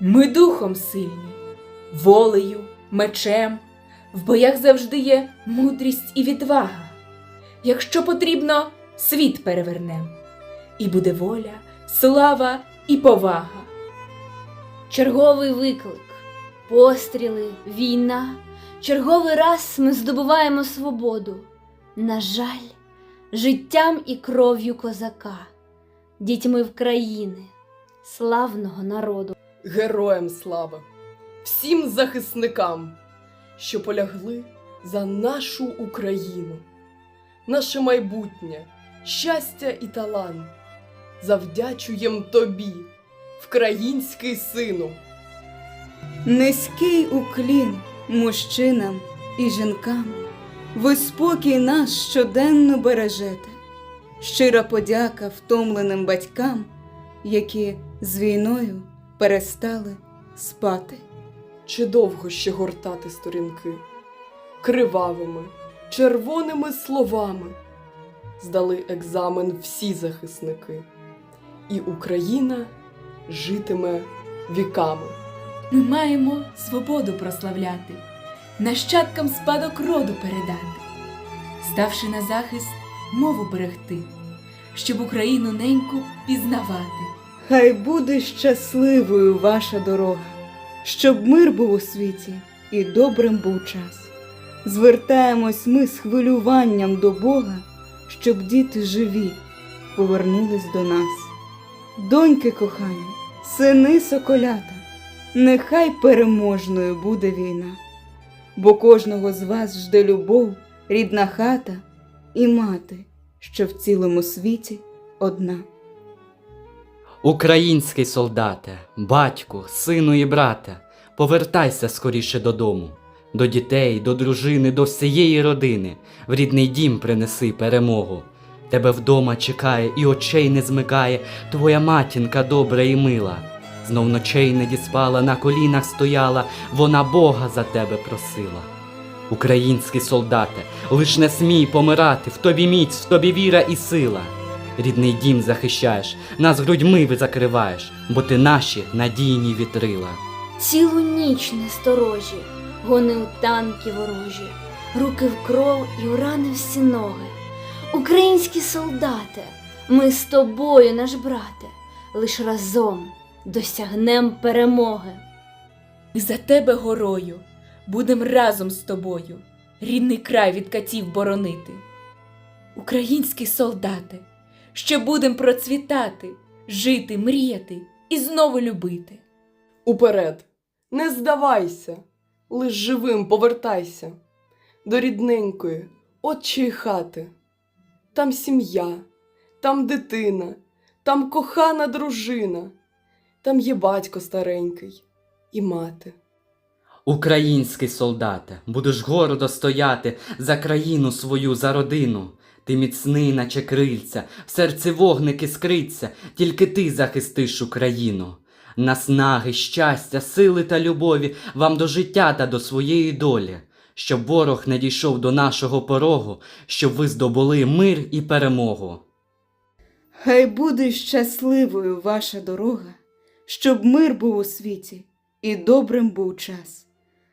Ми духом сильні, волею, мечем, в боях завжди є мудрість і відвага. Якщо потрібно, світ перевернем, і буде воля, слава і повага. Черговий виклик, постріли, війна. Черговий раз ми здобуваємо свободу. На жаль, життям і кров'ю козака, дітьми в країни, славного народу. Героям слава, всім захисникам, що полягли за нашу Україну, наше майбутнє, щастя і талант. Завдячуєм тобі, вкраїнський сину. Низький уклін мужчинам і жінкам, ви спокій наш щоденно бережете. Щира подяка втомленим батькам, які з війною перестали спати. Чи довго ще гортати сторінки? Кривавими, червоними словами здали екзамен всі захисники, і Україна житиме віками. Ми маємо свободу прославляти, нащадкам спадок роду передати, ставши на захист, мову берегти, щоб Україну неньку пізнавати. Хай буде щасливою ваша дорога, щоб мир був у світі і добрим був час. Звертаємось ми з хвилюванням до Бога, щоб діти живі повернулись до нас. Доньки кохані, сини соколята, нехай переможною буде війна, бо кожного з вас жде любов, рідна хата і мати, що в цілому світі одна. Український солдате, батьку, сину і брате, повертайся скоріше додому, до дітей, до дружини, до всієї родини, в рідний дім принеси перемогу. Тебе вдома чекає і очей не змикає твоя матінка добра і мила. Знов ночей не діспала, на колінах стояла, вона Бога за тебе просила. Український солдате, лиш не смій помирати, в тобі міць, в тобі віра і сила. Рідний дім захищаєш, нас грудьми ви закриваєш, бо ти наші надійні вітрила. Цілу ніч насторожі, гонив танки ворожі, руки в кров і у рани всі ноги. Українські солдати, ми з тобою, наш брате, лиш разом досягнем перемоги. Ми за тебе горою, будем разом з тобою, рідний край від катів боронити. Українські солдати, ще будем процвітати, жити, мріяти і знову любити. Уперед, не здавайся, лиш живим повертайся до рідненької, отчої хати. Там сім'я, там дитина, там кохана дружина, там є батько старенький і мати. Український солдате, будеш гордо стояти за країну свою, за родину. Ти міцний, наче крильця, в серці вогник іскриться, тільки ти захистиш Україну. Наснаги, щастя, сили та любові вам до життя та до своєї долі, щоб ворог не дійшов до нашого порогу, щоб ви здобули мир і перемогу. Хай буде щасливою ваша дорога, щоб мир був у світі і добрим був час.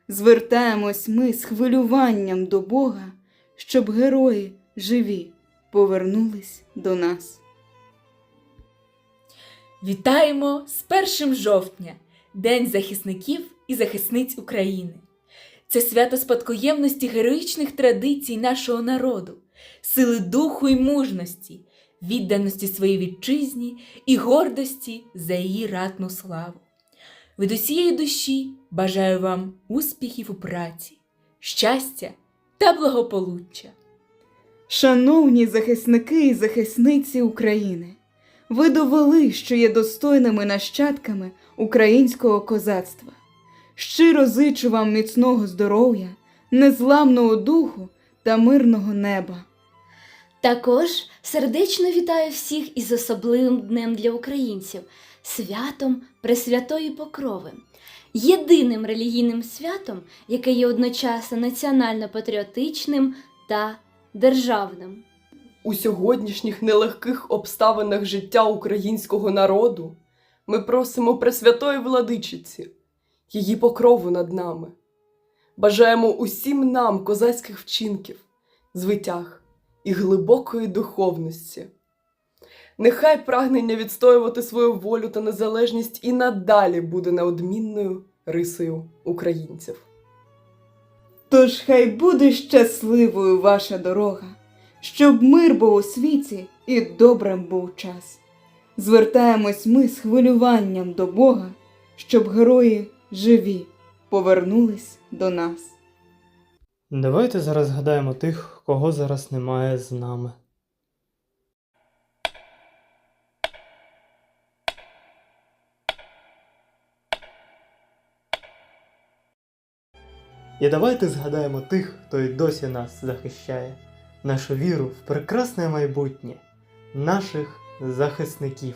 Звертаємось ми з хвилюванням до Бога, щоб герої живі повернулись до нас. Вітаємо з 1 жовтня, День захисників і захисниць України. Це свято спадкоємності героїчних традицій нашого народу, сили духу і мужності, відданості своїй вітчизні і гордості за її ратну славу. Від усієї душі бажаю вам успіхів у праці, щастя та благополуччя. Шановні захисники і захисниці України, ви довели, що є достойними нащадками українського козацтва. Щиро зичу вам міцного здоров'я, незламного духу та мирного неба. Також сердечно вітаю всіх із особливим днем для українців святом Пресвятої Покрови, єдиним релігійним святом, яке є одночасно національно-патріотичним та державним. У сьогоднішніх нелегких обставинах життя українського народу ми просимо Пресвятої владичиці, її покрову над нами. Бажаємо усім нам козацьких вчинків, звитяг і глибокої духовності. Нехай прагнення відстоювати свою волю та незалежність і надалі буде неодмінною рисою українців. Тож хай буде щасливою ваша дорога, щоб мир був у світі і добрим був час. Звертаємось ми з хвилюванням до Бога, щоб герої живі повернулись до нас. Давайте зараз згадаємо тих, кого зараз немає з нами. І давайте згадаємо тих, хто й досі нас захищає, нашу віру в прекрасне майбутнє, наших захисників.